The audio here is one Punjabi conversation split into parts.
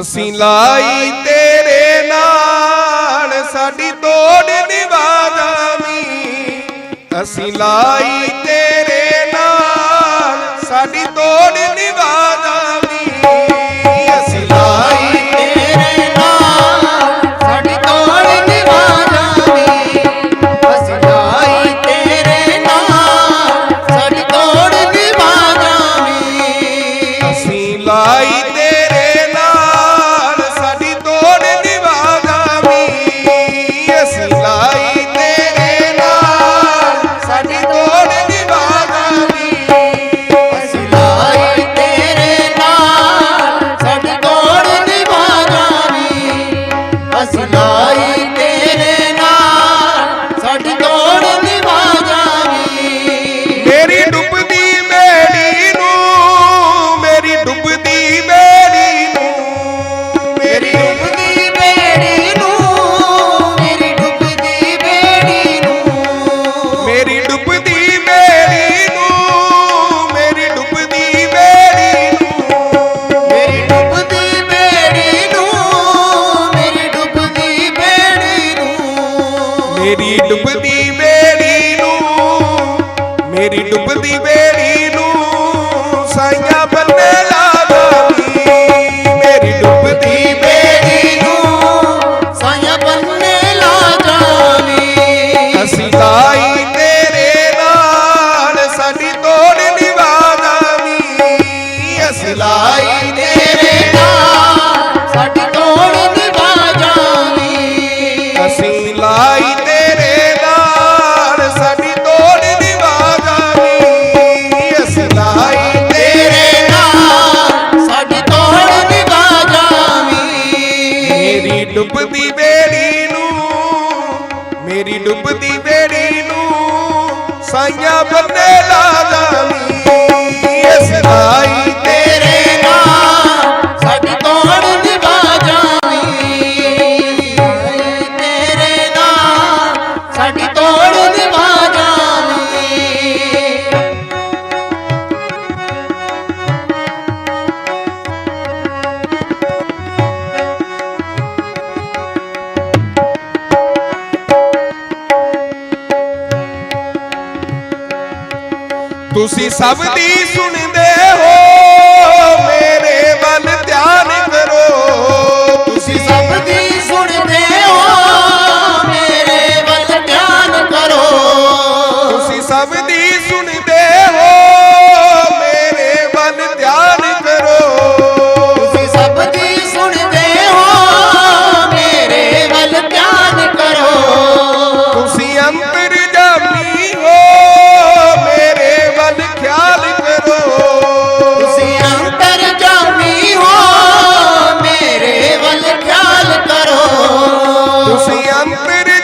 ਅਸੀਂ ਲਾਈ ਤੇਰੇ ਨਾਲ ਸਾਡੀ ਤੋੜ ਨਿਵਾ ਜਾਵੀਂ ਅਸੀਂ ਲਾਈ ਮੇਰੀ ਡੁੱਬਦੀ ਬੇੜੀ ਨੂੰ ਸਾਈਆਂ ਬੰਨੇ ਲਾ ਦਾਨੀ ਇਸ ਆਈ ਤੁਸੀਂ ਸਭ ਦੀ ਸੁਣਦੇ ਹੋ ਮੇਰੇ ਵੱਲ ਧਿਆਨ ਕਰੋ। ਤੁਸੀਂ ਸਭ ਦੀ ਸੁਣਦੇ ਹੋ ਮੇਰੇ ਵੱਲ ਧਿਆਨ ਕਰੋ। ਤੁਸੀਂ ਸਭ ਦੀ ਸੁਣ See, I'm pretty.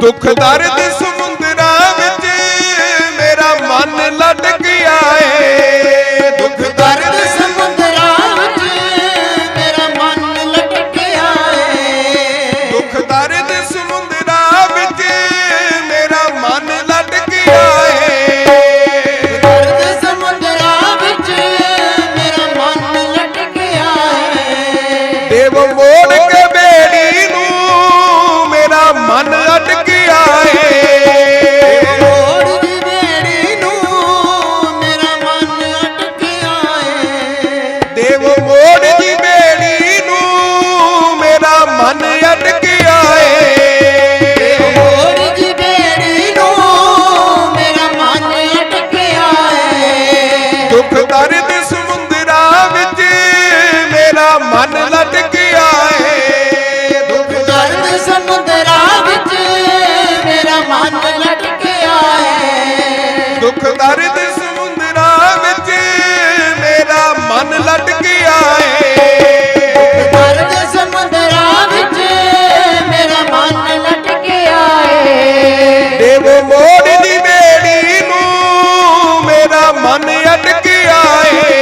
ਦੁੱਖ ਦਰਦ ਸਮੁੰਦਰਾਂ ਵਿੱਚ ਮੇਰਾ ਮਨ ਲੱਟ ਗਿਆ ਏ। ਦੁੱਖ ਦਰਦ ਸਮੁੰਦਰਾਂ ਵਿੱਚ ਮੇਰਾ ਮਨ ਲੱਟ ਗਿਆ ਏ। ਦੁੱਖ ਦਰਦ ਸਮੁੰਦਰਾਂ ਵਿੱਚ ਮੇਰਾ ਮਨ ਲੱਟ ਗਿਆ ਏ। ਦਰਦ ਸਮੁੰਦਰਾਂ ਵਿੱਚ ਮੇਰਾ ਮਨ ਲੱਟ ਗਿਆ ਏ। ਦੇਵ ਮੋੜ ਕੇ ਬੇੜੀ ਨੂੰ ਮੇਰਾ ਮਨ ਲੱਟ যায় ਮੋੜਦੀ ਬੇੜੀ ਨੂੰ ਮੇਰਾ ਮਨ ਅਟਕਿਆ ਏ।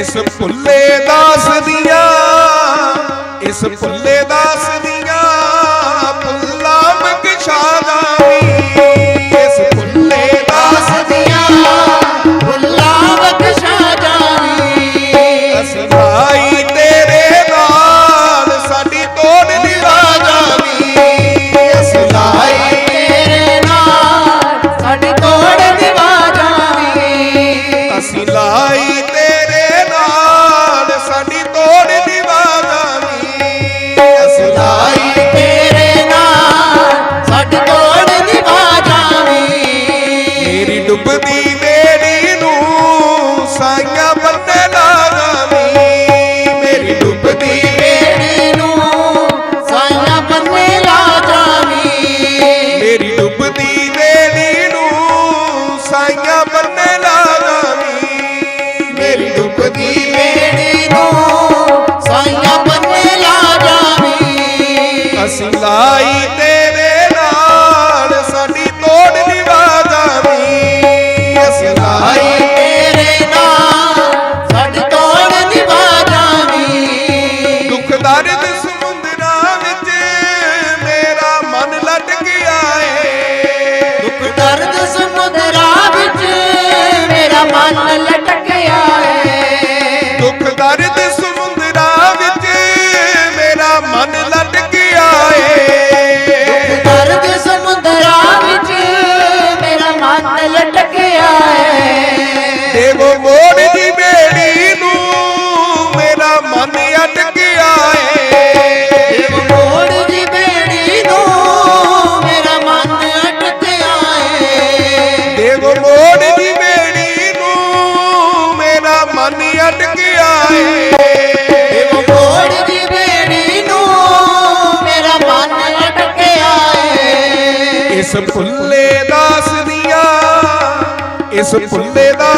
ਇਸ ਭੁੱਲੇ ਦਾਸ ਦੀਆਂ ਇਸ ਭੁੱਲੇ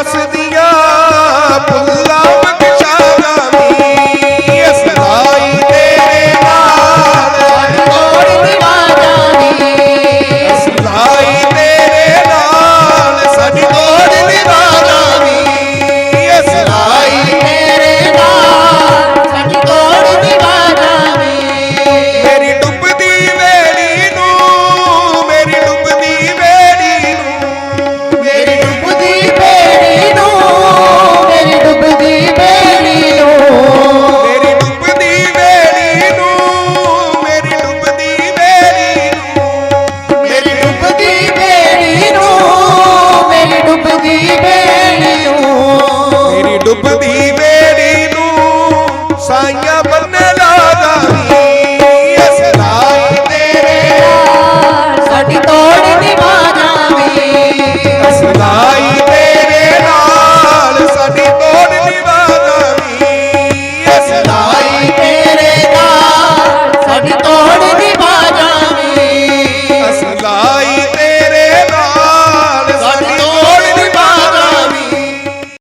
ਇਸ